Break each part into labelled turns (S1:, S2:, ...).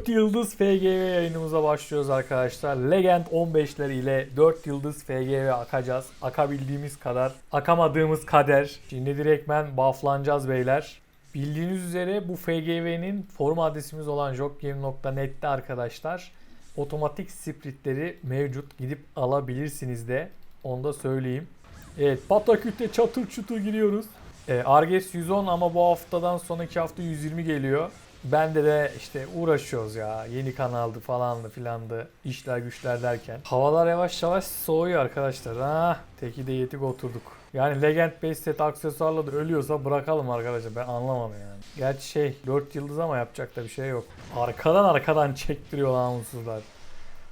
S1: 4 yıldız FGV yayınımıza başlıyoruz arkadaşlar. Legend 15'ler ile 4 yıldız FGV akacağız. Akabildiğimiz kadar, akamadığımız kader. Şimdi direktmen bufflanacağız beyler. Bildiğiniz üzere bu FGV'nin forum adresimiz olan jokgame.net'te arkadaşlar otomatik sprintleri mevcut. Gidip alabilirsiniz de. Onu da söyleyeyim. Evet Pataküt'te çatır çutur giriyoruz. E, Arges 110 ama bu haftadan sonraki hafta 120 geliyor. Bende de işte uğraşıyoruz ya. Yeni kanaldı falandı filandı. işler güçler derken. Havalar yavaş yavaş soğuyor arkadaşlar. Ha, teki de yetik oturduk. Yani Legend 5 set aksesuarla da ölüyorsa bırakalım arkadaşlar. Ben anlamadım yani. Gerçi şey 4 yıldız ama yapacak da bir şey yok. Arkadan arkadan çektiriyor namussuzlar.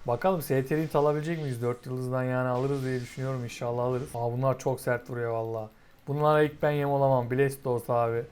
S1: Bakalım STR'yi alabilecek miyiz? 4 yıldızdan yani alırız diye düşünüyorum. İnşallah alırız. Aa bunlar çok sert vuruyor valla. Bunlara ilk ben yem olamam. Blast de olsa abi.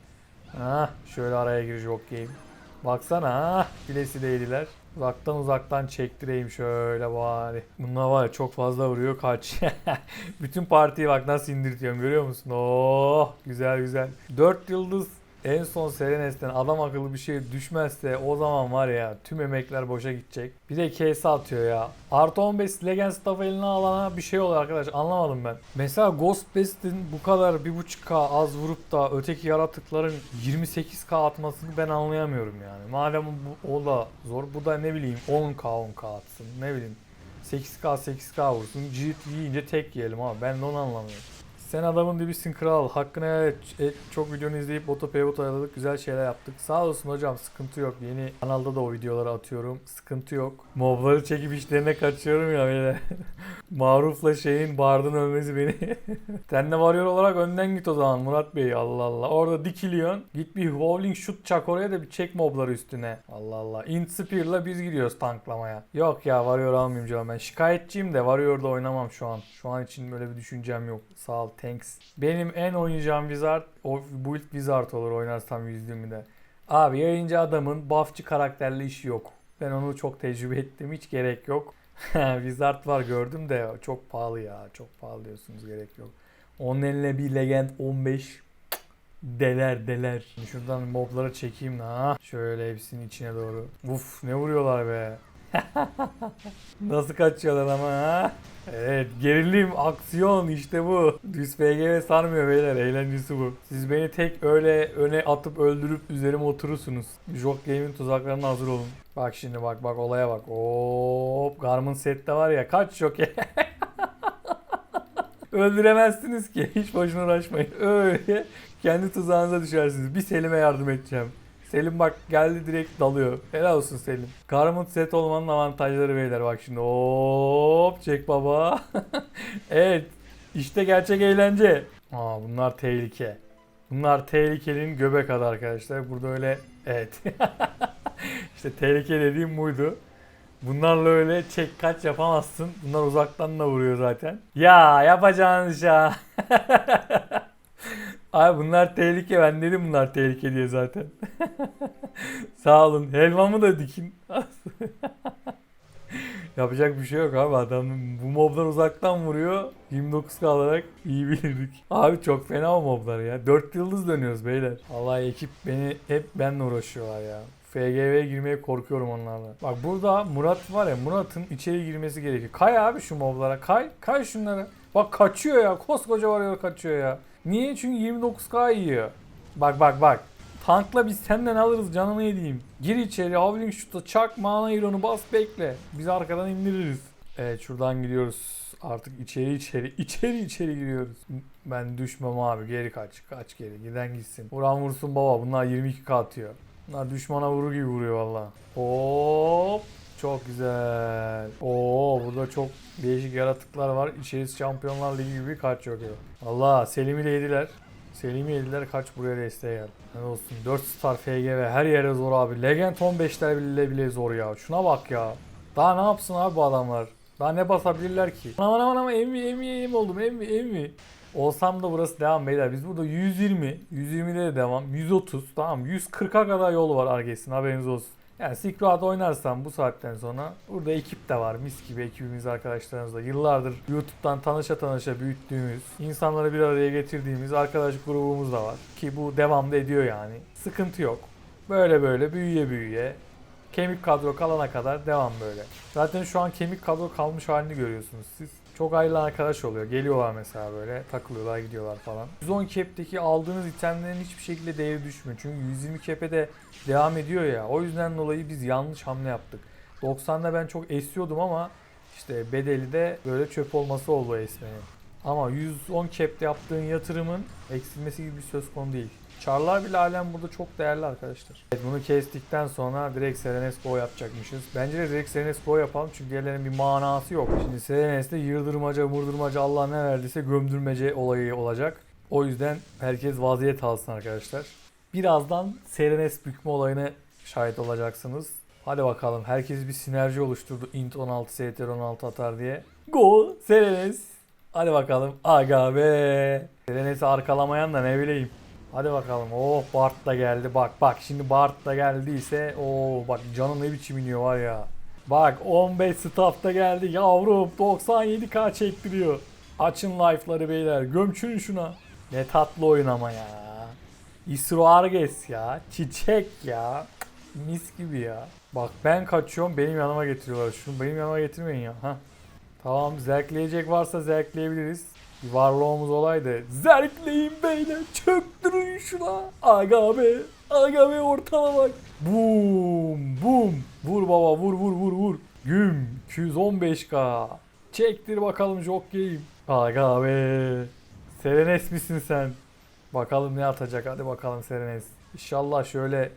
S1: Ah şöyle araya gir yok game. Baksana ah bilesi değdiler. Uzaktan uzaktan çektireyim şöyle bari. Bunlar var ya çok fazla vuruyor kaç. Bütün partiyi bak nasıl indirtiyorum görüyor musun? Oh güzel güzel. 4 yıldız en son Serenes'ten adam akıllı bir şey düşmezse o zaman var ya tüm emekler boşa gidecek. Bir de case atıyor ya. Artı 15 Legend Staff eline alana bir şey oluyor arkadaş anlamadım ben. Mesela Ghost Best'in bu kadar 1.5k az vurup da öteki yaratıkların 28k atmasını ben anlayamıyorum yani. Madem bu, o da zor bu da ne bileyim 10k 10k atsın ne bileyim. 8k 8k vursun. Cirit yiyince tek yiyelim abi ben de onu anlamıyorum. Sen adamın dibisin kral. Hakkını helal et. Et. Çok videonu izleyip boto pivot ayarladık. Güzel şeyler yaptık. Sağ olsun hocam sıkıntı yok. Yeni kanalda da o videoları atıyorum. Sıkıntı yok. Mobları çekip işlerine kaçıyorum ya böyle. Maruf'la şeyin Bard'ın ölmesi beni. Sen de varıyor olarak önden git o zaman Murat Bey. Allah Allah. Orada dikiliyorsun. Git bir Howling şut çak oraya da bir çek mobları üstüne. Allah Allah. Int Spear'la biz gidiyoruz tanklamaya. Yok ya varıyor almayayım canım ben. Şikayetçiyim de Warrior'da oynamam şu an. Şu an için böyle bir düşüncem yok. Sağ ol thanks. Benim en oynayacağım Wizard o build Wizard olur oynarsam yüzdüğümde. Abi yayıncı adamın buffçı karakterli işi yok. Ben onu çok tecrübe ettim. Hiç gerek yok. Wizard var gördüm de çok pahalı ya. Çok pahalı diyorsunuz gerek yok. Onun eline bir Legend 15 deler deler. Şuradan mobları çekeyim ha. Şöyle hepsinin içine doğru. Uf ne vuruyorlar be. Nasıl kaçıyorlar ama ha? Evet gerilim, aksiyon işte bu. Düz PGV sarmıyor beyler eğlencesi bu. Siz beni tek öyle öne atıp öldürüp üzerime oturursunuz. Jok Game'in tuzaklarına hazır olun. Bak şimdi bak bak olaya bak. Hop Garmin sette var ya kaç Jok Öldüremezsiniz ki. Hiç boşuna uğraşmayın. Öyle kendi tuzağınıza düşersiniz. Bir Selim'e yardım edeceğim. Selim bak geldi direkt dalıyor. Helal olsun Selim. Garment set olmanın avantajları beyler bak şimdi. Hop çek baba. evet. İşte gerçek eğlence. Aa bunlar tehlike. Bunlar tehlikenin göbek adı arkadaşlar. Burada öyle evet. işte tehlike dediğim buydu. Bunlarla öyle çek kaç yapamazsın. Bunlar uzaktan da vuruyor zaten. Ya yapacağın ya. Abi bunlar tehlike. Ben dedim bunlar tehlike diye zaten. Sağ olun. Helvamı da dikin. Yapacak bir şey yok abi adam bu moblar uzaktan vuruyor 29 kalarak iyi bilirdik. Abi çok fena o moblar ya. 4 yıldız dönüyoruz beyler. Allah ekip beni hep benle uğraşıyorlar ya. FGV'ye girmeye korkuyorum onlarla. Bak burada Murat var ya Murat'ın içeri girmesi gerekiyor. Kay abi şu moblara kay. Kay şunlara. Bak kaçıyor ya. Koskoca varıyor kaçıyor ya. Niye? Çünkü 29k yiyor. Bak bak bak. Tankla biz senden alırız canını yediğim. Gir içeri Howling şutu çak mana ironu bas bekle. Biz arkadan indiririz. Evet şuradan gidiyoruz. Artık içeri içeri içeri içeri giriyoruz. Ben düşmem abi geri kaç kaç geri giden gitsin. Vuran vursun baba bunlar 22k atıyor. Bunlar düşmana vurur gibi vuruyor valla. Hop çok güzel. Oo burada çok değişik yaratıklar var. İçerisi Şampiyonlar Ligi gibi kaç yok. Allah Selim'i de yediler. Selim'i yediler kaç buraya desteğe geldi. Ne olsun 4 star FGV her yere zor abi. Legend 15'ler bile bile zor ya. Şuna bak ya. Daha ne yapsın abi bu adamlar? Daha ne basabilirler ki? Aman aman aman emmi emmi emmi oldum emmi emmi. Olsam da burası devam beyler. Biz burada 120, 120'de de devam. 130 tamam 140'a kadar yol var Arges'in haberiniz olsun. Yani Silk Road oynarsam bu saatten sonra burada ekip de var. Mis gibi ekibimiz arkadaşlarımızla. Yıllardır YouTube'dan tanışa tanışa büyüttüğümüz, insanları bir araya getirdiğimiz arkadaş grubumuz da var. Ki bu devamda ediyor yani. Sıkıntı yok. Böyle böyle büyüye büyüye Kemik kadro kalana kadar devam böyle. Zaten şu an kemik kadro kalmış halini görüyorsunuz siz. Çok ayrılan arkadaş oluyor. Geliyorlar mesela böyle takılıyorlar gidiyorlar falan. 110 cap'teki aldığınız itemlerin hiçbir şekilde değeri düşmüyor. Çünkü 120 cap'e de devam ediyor ya. O yüzden dolayı biz yanlış hamle yaptık. 90'da ben çok esiyordum ama işte bedeli de böyle çöp olması oldu esmenin. Ama 110 cap'te yaptığın yatırımın eksilmesi gibi bir söz konu değil. Çarlar bile halen burada çok değerli arkadaşlar. Evet, bunu kestikten sonra direkt Serenes yapacakmışız. Bence de direkt Serenes yapalım çünkü diğerlerinin bir manası yok. Şimdi Serenes'te yırdırmaca, murdurmaca Allah ne verdiyse gömdürmece olayı olacak. O yüzden herkes vaziyet alsın arkadaşlar. Birazdan Serenes bükme olayına şahit olacaksınız. Hadi bakalım herkes bir sinerji oluşturdu. Int 16, STR 16 atar diye. Go Serenes. Hadi bakalım. Aga be. Serenes'i arkalamayan da ne bileyim. Hadi bakalım. Oh Bart da geldi. Bak bak şimdi Bart da geldiyse o bak canı ne biçim iniyor var ya. Bak 15 staff da geldi yavrum 97k çektiriyor. Açın life'ları beyler gömçürün şuna. Ne tatlı oyun ama ya. Isro Arges ya. Çiçek ya. Mis gibi ya. Bak ben kaçıyorum benim yanıma getiriyorlar. Şunu benim yanıma getirmeyin ya. Ha. Tamam zevkleyecek varsa zevkleyebiliriz. Bir varlığımız olaydı. Zerkleyin beyler çöktürün şuna. Aga be. Aga be ortama bak. Boom boom. Vur baba vur vur vur vur. Güm 215k. Çektir bakalım jockey'im. Aga be. Serenes misin sen? Bakalım ne atacak hadi bakalım Serenes. İnşallah şöyle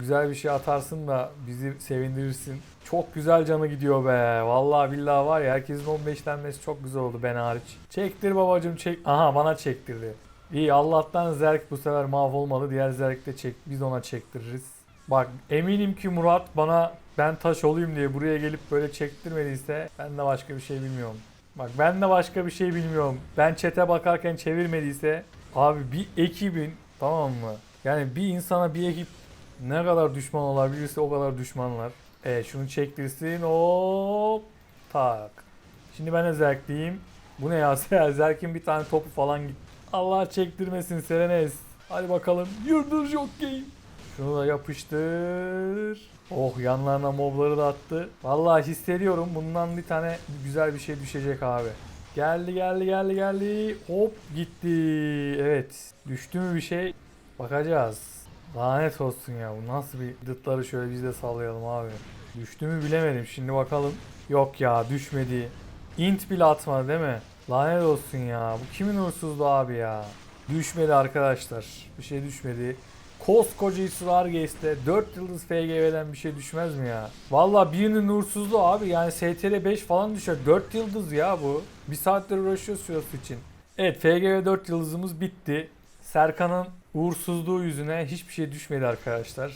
S1: güzel bir şey atarsın da bizi sevindirirsin. Çok güzel canı gidiyor be. Vallahi billahi var ya herkesin 15'lenmesi çok güzel oldu ben hariç. Çektir babacım çek. Aha bana çektirdi. İyi Allah'tan Zerk bu sefer mahvolmadı. Diğer Zerk de çek. Biz ona çektiririz. Bak eminim ki Murat bana ben taş olayım diye buraya gelip böyle çektirmediyse ben de başka bir şey bilmiyorum. Bak ben de başka bir şey bilmiyorum. Ben çete bakarken çevirmediyse abi bir ekibin tamam mı? Yani bir insana bir ekip ne kadar düşman olabilirse o kadar düşmanlar. Evet şunu çektirsin hop tak. Şimdi ben de zerkliyim. Bu ne ya Zerk'in bir tane topu falan git. Allah çektirmesin Serenes. Hadi bakalım yurdur jockeyim. Şunu da yapıştır. Oh yanlarına mobları da attı. Vallahi hissediyorum bundan bir tane güzel bir şey düşecek abi. Geldi geldi geldi geldi. Hop gitti. Evet. Düştü mü bir şey? Bakacağız. Lanet olsun ya bu nasıl bir dıtları şöyle biz de sallayalım abi. Düştü mü bilemedim şimdi bakalım. Yok ya düşmedi. Int bile atmadı değil mi? Lanet olsun ya. Bu kimin uğursuzluğu abi ya? Düşmedi arkadaşlar. Bir şey düşmedi. Koskoca ısrar geçti. 4 yıldız FGV'den bir şey düşmez mi ya? Valla birinin uğursuzluğu abi yani STR 5 falan düşer. 4 yıldız ya bu. Bir saattir uğraşıyoruz şurası için. Evet FGV 4 yıldızımız bitti. Serkan'ın uğursuzluğu yüzüne hiçbir şey düşmedi arkadaşlar.